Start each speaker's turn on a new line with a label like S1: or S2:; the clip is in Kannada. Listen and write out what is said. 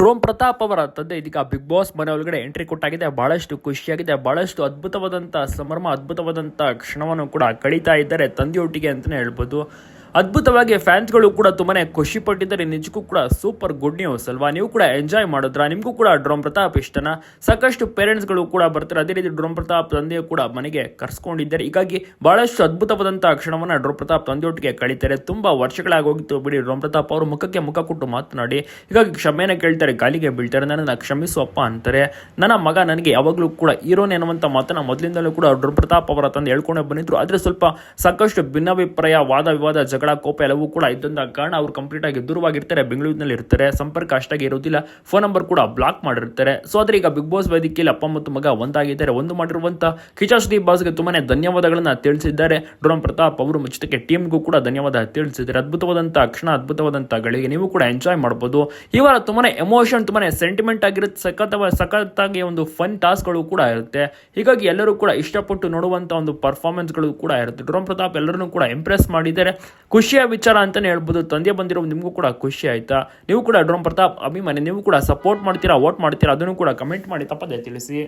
S1: ಡ್ರೋಮ್ ಪ್ರತಾಪ್ ಅವರ ತಂದೆ, ಇದೀಗ ಬಿಗ್ ಬಾಸ್ ಮನೆ ಒಳಗಡೆ ಎಂಟ್ರಿ ಕೊಟ್ಟಾಗಿದೆ. ಬಹಳಷ್ಟು ಖುಷಿಯಾಗಿದೆ. ಬಹಳಷ್ಟು ಅದ್ಭುತವಾದಂಥ ಸಂಭ್ರಮ ಅದ್ಭುತವಾದಂಥ ಕ್ಷಣವನ್ನು ಕೂಡ ಕಳೀತಾ ಇದ್ದಾರೆ ತಂದೆಯೊಟ್ಟಿಗೆ ಅಂತಲೇ ಹೇಳ್ಬೋದು. ಅದ್ಭುತವಾಗಿ ಫ್ಯಾನ್ಸ್ಗಳು ಕೂಡ ತುಂಬಾನೇ ಖುಷಿ ಪಟ್ಟಿದ್ದಾರೆ ನಿಜಕ್ಕೂ ಕೂಡ ಸೂಪರ್ ಗುಡ್ ನ್ಯೂಸ್ ಅಲ್ವಾ? ನೀವು ಕೂಡ ಎಂಜಾಯ್ ಮಾಡಿದ್ರ? ನಿಮಗೂ ಕೂಡ ಡ್ರೋಮ್ ಪ್ರತಾಪ್ ಇಷ್ಟನ? ಸಾಕಷ್ಟು ಪೇರೆಂಟ್ಸ್ಗಳು ಕೂಡ ಬರ್ತಾರೆ. ಅದೇ ರೀತಿ ಡ್ರೋಮ್ ಪ್ರತಾಪ್ ತಂದೆಯು ಕೂಡ ಮನೆಗೆ ಕರ್ಸ್ಕೊಂಡಿದ್ದಾರೆ. ಹೀಗಾಗಿ ಬಹಳಷ್ಟು ಅದ್ಭುತವಾದಂತಹ ಕ್ಷಣವನ್ನ ಡ್ರೋಮ್ ಪ್ರತಾಪ್ ತಂದೆಯೊಟ್ಟಿಗೆ ಕಳೀತಾರೆ. ತುಂಬಾ ವರ್ಷಗಳಾಗೋಗಿತ್ತು ಬಿಡಿ ಡ್ರೋಮ್ ಪ್ರತಾಪ್ ಅವರು. ಮುಖಕ್ಕೆ ಮುಖ ಕೊಟ್ಟು ಮಾತನಾಡಿ, ಹೀಗಾಗಿ ಕ್ಷಮೆಯನ್ನು ಕೇಳ್ತಾರೆ, ಗಾಲಿಗೆ ಬೀಳ್ತಾರೆ. ನನ್ನನ್ನು ಕ್ಷಮಿಸು ಅಪ್ಪ ಅಂತಾರೆ. ನನ್ನ ಮಗ ನನಗೆ ಯಾವಾಗಲೂ ಕೂಡ ಹೀರೋನ್ ಎನ್ನುವಂತ ಮಾತನ್ನ ಮೊದಲಿಂದಲೂ ಕೂಡ ಡ್ರೋಮ್ ಪ್ರತಾಪ್ ಅವರ ತಂದೆ ಹೇಳ್ಕೊಂಡೇ ಬಂದಿದ್ರು. ಆದ್ರೆ ಸ್ವಲ್ಪ ಸಾಕಷ್ಟು ಭಿನ್ನಾಭಿಪ್ರಾಯ, ವಾದ ವಿವಾದ ಕೋಪ ಎಲ್ಲವೂ ಕೂಡ ಇದ್ದಂತಹ ಕಾರಣ ಅವರು ಕಂಪ್ಲೀಟ್ ಆಗಿ ದೂರವಾಗಿರ್ತಾರೆ, ಬೆಂಗಳೂರಿನಲ್ಲಿ ಇರ್ತಾರೆ, ಸಂಪರ್ಕ ಅಷ್ಟಾಗಿ ಇರೋದಿಲ್ಲ ಫೋನ್ ನಂಬರ್ ಕೂಡ ಬ್ಲಾಕ್ ಮಾಡಿರ್ತಾರೆ. ಸೊ ಆದರೆ ಈಗ ಬಿಗ್ ಬಾಸ್ ವೇದಿಕೆಯಲ್ಲಿ ಅಪ್ಪ ಮತ್ತು ಮಗ ಒಂದಾಗಿದ್ದಾರೆ. ಒಂದು ಮಾಡಿರುವಂಥ ಕಿಚಾ ಸುದೀಪ್ ಬಾಸ್ಗೆ ತುಂಬಾನೇ ಧನ್ಯವಾದಗಳನ್ನು ತಿಳಿಸಿದ್ದಾರೆ. ಡ್ರೋನ್ ಪ್ರತಾಪ್ ಅವರು ಜೊತೆಗೆ ಟೀಮ್ಗೂ ಕೂಡ ಧನ್ಯವಾದ ತಿಳಿಸಿದ್ದಾರೆ. ಅದ್ಭುತವಾದಂತಹ ಕ್ಷಣ ಅದ್ಭುತವಾದಂತಹ ಗಳಿಗೆ ನೀವು ಕೂಡ ಎಂಜಾಯ್ ಮಾಡಬಹುದು ಈ ವಾರ ತುಂಬಾನೇ ಎಮೋಷನ್ ತುಂಬಾನೇ ಸೆಂಟಿಮೆಂಟ್ ಆಗಿರುತ್ತೆ. ಸಖತ್ ಸಖತ್ತಾಗಿ ಒಂದು ಫನ್ ಟಾಸ್ಕ್ಗಳು ಕೂಡ ಇರುತ್ತೆ. ಹೀಗಾಗಿ ಎಲ್ಲರೂ ಕೂಡ ಇಷ್ಟಪಟ್ಟು ನೋಡುವಂತಹ ಒಂದು ಪರ್ಫಾರ್ಮೆನ್ಸ್ಗಳು ಕೂಡ ಇರುತ್ತೆ. ಡ್ರೋನ್ ಪ್ರತಾಪ್ ಎಲ್ಲರನ್ನೂ ಕೂಡ ಇಂಪ್ರೆಸ್ ಮಾಡಿದ್ದಾರೆ. ಖುಷಿಯ ವಿಚಾರ ಅಂತಲೇ ಹೇಳ್ಬೋದು. ತಂದೆ ಬಂದಿರೋ ನಿಮಗೂ ಕೂಡ ಖುಷಿ ಆಯ್ತಾ? ನೀವು ಕೂಡ ಡ್ರೋನ್ ಪ್ರತಾಪ್, ಅಭಿಮಾನಿ, ನೀವು ಕೂಡ ಸಪೋರ್ಟ್ ಮಾಡ್ತೀರಾ ವೋಟ್ ಮಾಡ್ತೀರಾ, ಅದನ್ನು ಕೂಡ ಕಮೆಂಟ್ ಮಾಡಿ, ತಪ್ಪದೆ ತಿಳಿಸಿ.